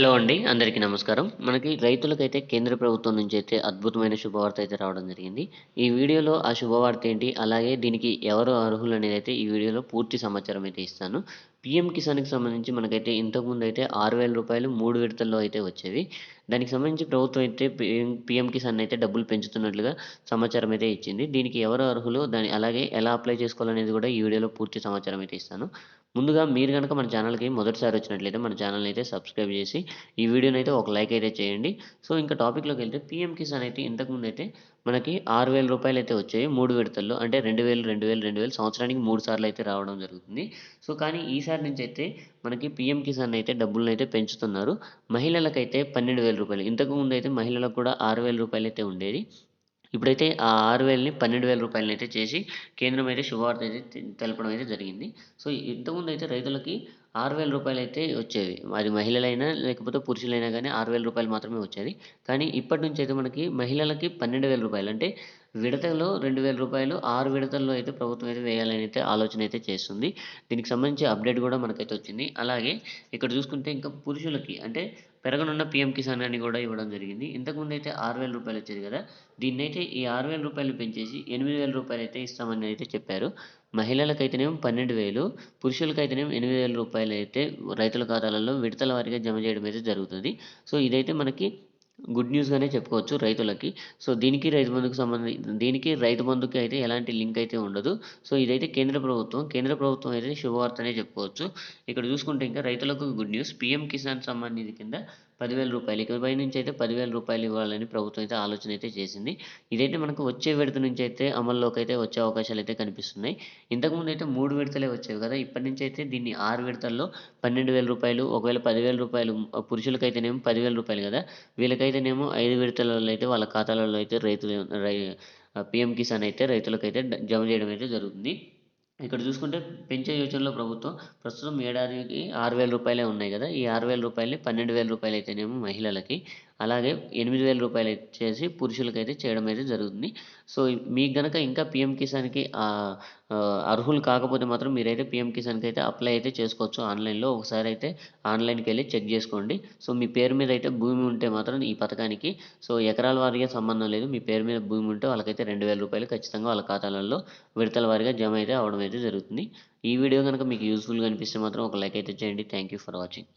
Hello అండి అందరికీ నమస్కారం. మనకి రైతులకైతే కేంద్ర ప్రభుత్వం నుంచి అయితే అద్భుతమైన శుభవార్త అయితే రావడం జరిగింది. ఈ వీడియోలో ఆ శుభవార్త ఏంటి అలాగే దీనికి ఎవరు అర్హులు అనేది అయితే ఈ వీడియోలో పూర్తి సమాచారం అయితే ఇస్తాను. పిఎం కిసాన్కి సంబంధించి మనకైతే ఇంతకుముందు అయితే ఆరు వేల రూపాయలు మూడు విడతల్లో అయితే వచ్చేవి. దానికి సంబంధించి ప్రభుత్వం అయితే పిఎం కిసాన్ అయితే డబ్బులు పెంచుతున్నట్లుగా సమాచారం అయితే ఇచ్చింది. దీనికి ఎవరు అర్హులు దాని అలాగే ఎలా అప్లై చేసుకోవాలనేది కూడా ఈ వీడియోలో పూర్తి సమాచారం అయితే ఇస్తాను. ముందుగా మీరు కనుక మన ఛానల్కి మొదటిసారి వచ్చినట్లయితే మన ఛానల్ అయితే సబ్స్క్రైబ్ చేసి ఈ వీడియోని అయితే ఒక లైక్ అయితే చేయండి. సో ఇంకా టాపిక్లోకి వెళ్తే పిఎం కిసాన్ అయితే ఇంతకుముందు అయితే మనకి ఆరు వేల రూపాయలు అయితే వచ్చాయి మూడు విడతల్లో. అంటే రెండు వేలు రెండు వేలు రెండు వేలు. సంవత్సరానికి మూడు సార్లు అయితే రావడం జరుగుతుంది. సో కానీ ఈసారి నుంచి అయితే మనకి పిఎం కిసాన్ అయితే డబ్బులను అయితే పెంచుతున్నారు. మహిళలకైతే పన్నెండు వేల రూపాయలు. ఇంతకు ముందు అయితే మహిళలకు కూడా ఆరు వేల రూపాయలు అయితే ఉండేది. ఇప్పుడైతే ఆ ఆరు వేలని పన్నెండు వేల రూపాయలని అయితే చేసి కేంద్రం అయితే శుభవార్త అయితే తెలపడం అయితే జరిగింది. సో ఇంతకుముందు అయితే రైతులకి ఆరు వేల రూపాయలు అయితే వచ్చేవి. అది మహిళలైనా లేకపోతే పురుషులైనా కానీ ఆరు వేల రూపాయలు మాత్రమే వచ్చేది. కానీ ఇప్పటి నుంచి అయితే మనకి మహిళలకి పన్నెండు వేల రూపాయలు అంటే విడతలో రెండు వేల రూపాయలు ఆరు విడతల్లో అయితే ప్రభుత్వం అయితే వేయాలని అయితే ఆలోచన అయితే చేస్తుంది. దీనికి సంబంధించి అప్డేట్ కూడా మనకైతే వచ్చింది. అలాగే ఇక్కడ చూసుకుంటే ఇంకా పురుషులకి అంటే పెరగనున్న పిఎం కిసాన్ అని కూడా ఇవ్వడం జరిగింది. ఇంతకుముందు అయితే ఆరు వేల రూపాయలు వచ్చేది కదా? దీన్ని అయితే ఈ ఆరు వేల రూపాయలు పెంచేసి ఎనిమిది వేల రూపాయలు అయితే ఇస్తామని అయితే చెప్పారు. మహిళలకైతేనేమో పన్నెండు వేలు పురుషులకైతేనేమో ఎనిమిది వేల రూపాయలు అయితే రైతుల ఖాతాలలో విడతల వారీగా జమ చేయడం అయితే జరుగుతుంది. సో ఇదైతే మనకి గుడ్ న్యూస్గానే చెప్పుకోవచ్చు రైతులకి. సో దీనికి రైతు బంధుకు సంబంధించి దీనికి రైతు బంధుకి అయితే ఎలాంటి లింక్ అయితే ఉండదు. సో ఇదైతే కేంద్ర ప్రభుత్వం కేంద్ర ప్రభుత్వం అయితే శుభవార్తనే చెప్పుకోవచ్చు. ఇక్కడ చూసుకుంటే ఇంకా రైతులకు good news. PM Kisan Samman Nidhi కింద పదివేల రూపాయలు. ఇకపై నుంచి అయితే పదివేల రూపాయలు ఇవ్వాలని ప్రభుత్వం అయితే ఆలోచన అయితే చేసింది. ఇదైతే మనకు వచ్చే విడత నుంచి అయితే అమల్లోకి అయితే వచ్చే అవకాశాలు అయితే కనిపిస్తున్నాయి. ఇంతకుముందు అయితే మూడు విడతలే వచ్చేవి కదా. ఇప్పటి నుంచి అయితే దీన్ని ఆరు విడతల్లో పన్నెండు వేల రూపాయలు ఒకవేళ పదివేల రూపాయలు పురుషులకైతేనేమో పదివేల రూపాయలు కదా. వీళ్ళకైతేనేమో ఐదు విడతలలో అయితే వాళ్ళ ఖాతాలలో అయితే రైతులు రై పిఎం కిసాన్ అయితే రైతులకైతే జమ చేయడం అయితే జరుగుతుంది. ఇక్కడ చూసుకుంటే పెంచే యోచనలో ప్రభుత్వం ప్రస్తుతం ఏడాదికి ఆరు వేల రూపాయలే ఉన్నాయి కదా. ఈ ఆరు వేల రూపాయలని పన్నెండు వేల రూపాయలు అయితేనేమో మహిళలకి. అలాగే ఎనిమిది వేల రూపాయలు చేసి పురుషులకైతే చేయడం అయితే జరుగుతుంది. సో మీకు గనక ఇంకా పిఎం కిసాన్కి అర్హులు కాకపోతే మాత్రం మీరైతే పిఎం కిసాన్కి అయితే అప్లై అయితే చేసుకోవచ్చు. ఆన్లైన్లో ఒకసారి అయితే ఆన్లైన్కి వెళ్ళి చెక్ చేసుకోండి. సో మీ పేరు మీద అయితే భూమి ఉంటే మాత్రం ఈ పథకానికి సో ఎకరాల వారీగా సంబంధం లేదు. మీ పేరు మీద భూమి ఉంటే వాళ్ళకైతే రెండు వేల రూపాయలు ఖచ్చితంగా వాళ్ళ ఖాతాలలో విడతల వారీగా జమ అయితే అవడం అయితే జరుగుతుంది. ఈ వీడియో కనుక మీకు యూస్ఫుల్గా అనిపిస్తే మాత్రం ఒక లైక్ అయితే చేయండి. Thank you for watching.